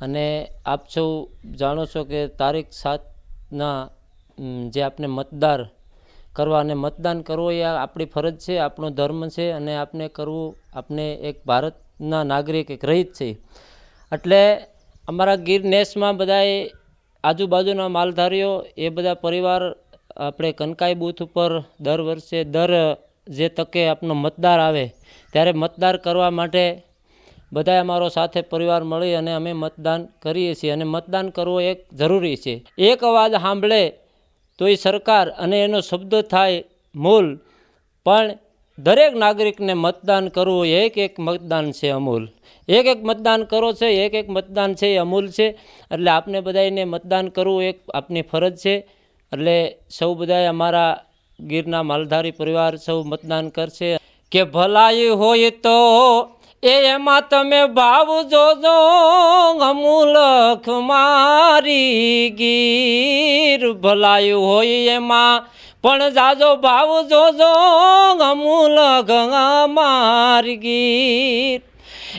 અને આપ સૌ જાણો છો કે તારીખ સાતના જે આપણે મતદાર કરવા અને મતદાન કરવું એ આપણી ફરજ છે, આપણો ધર્મ છે અને આપણે કરવું આપણે એક ભારતના નાગરિક, એક રહીત છે. એટલે અમારા ગીર નેસમાં બધાએ આજુબાજુના માલધારીઓ, એ બધા પરિવાર, આપણે કનકાઈ બૂથ ઉપર દર વર્ષે, દર જે તકે આપનો મતદાર આવે, ત્યારે મતદાર કરવા માટે બધાએ અમારો સાથે પરિવાર મળી અને અમે મતદાન કરીએ છીએ અને મતદાન કરવું એક જરૂરી છે. એક અવાજ સાંભળે તો એ સરકાર અને એનો શબ્દ થાય મૂલ. પણ દરેક નાગરિકને મતદાન કરવું એક એક મતદાન છે અમૂલ. એક એક મતદાન કરો છે, એક એક મતદાન છે એ અમૂલ છે. એટલે આપને બધાને મતદાન કરવું એક આપની ફરજ છે. એટલે સૌ બધાએ અમારા ગીરના માલધારી પરિવાર સૌ મતદાન કરશે. કે ભલાઈ હોય તો એ એમાં તમે ભાવ જોજો, અમુલખ મારી ગીર ભલાયું હોય એમાં. પણ જાજો ભાવ જોજો, અમુલખ મારી ગીર.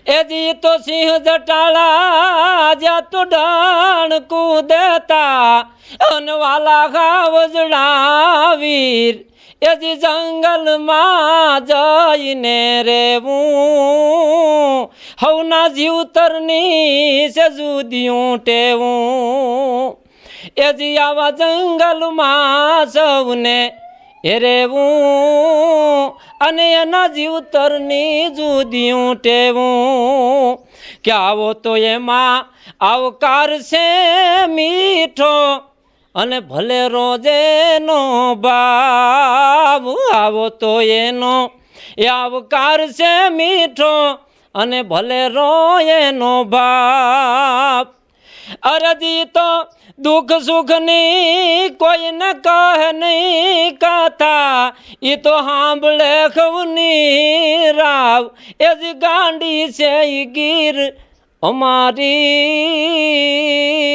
એ જી તો સિંહ જટાળા, જ્યાં તો ડાણ કૂદેતા અનવાલા ગાવજડા વીર એ જી જંગલમાં જઈને રેવું હવના જીવતરની છે જુદિયું ટેવું એજી આવા જંગલમાં સૌને રેવું અને એના જીવતરની જુદિયું ટેવું કે આવો તો એમાં આવકાર છે મીઠો અને ભલે રોજેનો ભાવ આવો તો એનો, એ આવકાર છે મીઠો, અને ભલે રો એનો ભાવ. અરજી તો દુઃખ સુખની કોઈને કહે નહીં કથા એ તો સાંભળે ખવની રાવ. એ જ ગાંડી છે ગીર અમારી.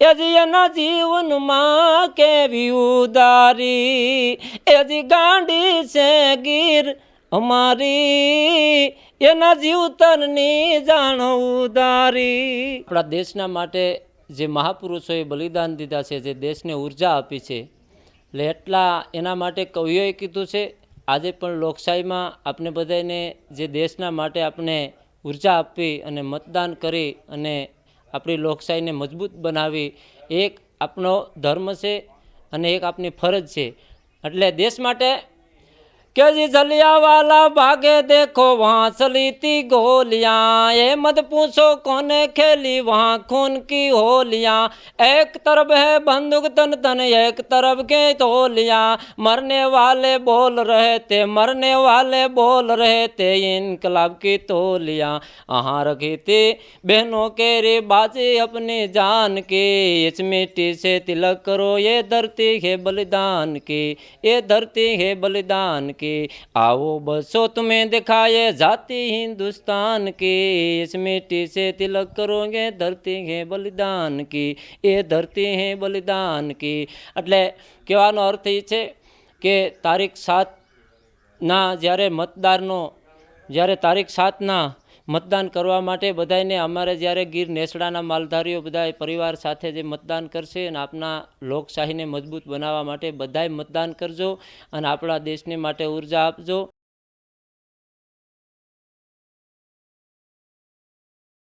એ જ એના જીવનમાં કેવી ઉદારી? એ જ ગાંડી છે ગીર અમારી. એના જીવતરની જાણ ઉદારી. આપણા દેશના માટે જે મહાપુરુષોએ બલિદાન દીધા છે, જે દેશને ઊર્જા આપી છે, એટલે એટલા એના માટે કવિઓએ કીધું છે, આજે પણ લોકશાહીમાં આપણે બધાને જે દેશના માટે આપણે ઊર્જા આપી અને મતદાન કરી અને આપણી લોકશાહીને મજબૂત બનાવી, એક આપણો ધર્મ છે અને એક આપની ફરજ છે. એટલે દેશ માટે કે जी जलिया वाला भागे देखो वहाँ थी गोलियाँ। ये मत पूछो कौन खेली वहाँ खून की होलियाँ। एक तरफ़ है बंदूक तन तन, एक तरफ़ के तोलियाँ। मरने वाले बोल रहे थे, मरने वाले बोल रहे थे, इनकलाब की तोलियाँ। अहाँ रखी थी बहनों के रे बाजी अपनी जान की। इस मिट्टी से तिलक करो, ये धरती है बलिदान की, ये धरती है बलिदान की। आओ बसो तुम्हें दिखाए जाति हिंदुस्तान की इस मिट्टी से तिलक करोगे धरती है बलिदान की ये धरती है बलिदान की એટલે કહેવાનો અર્થ એ છે કે તારીખ સાતના જ્યારે મતદારનો જ્યારે તારીખ સાતના મતદાન કરવા માટે બધાને અમારે જ્યારે ગીર નેસડાના માલધારીઓ બધા પરિવાર સાથે જે મતદાન કરશે અને આપના લોકશાહીને મજબૂત બનાવવા માટે બધાય મતદાન કરજો અને આપણા દેશને માટે ઊર્જા આપજો.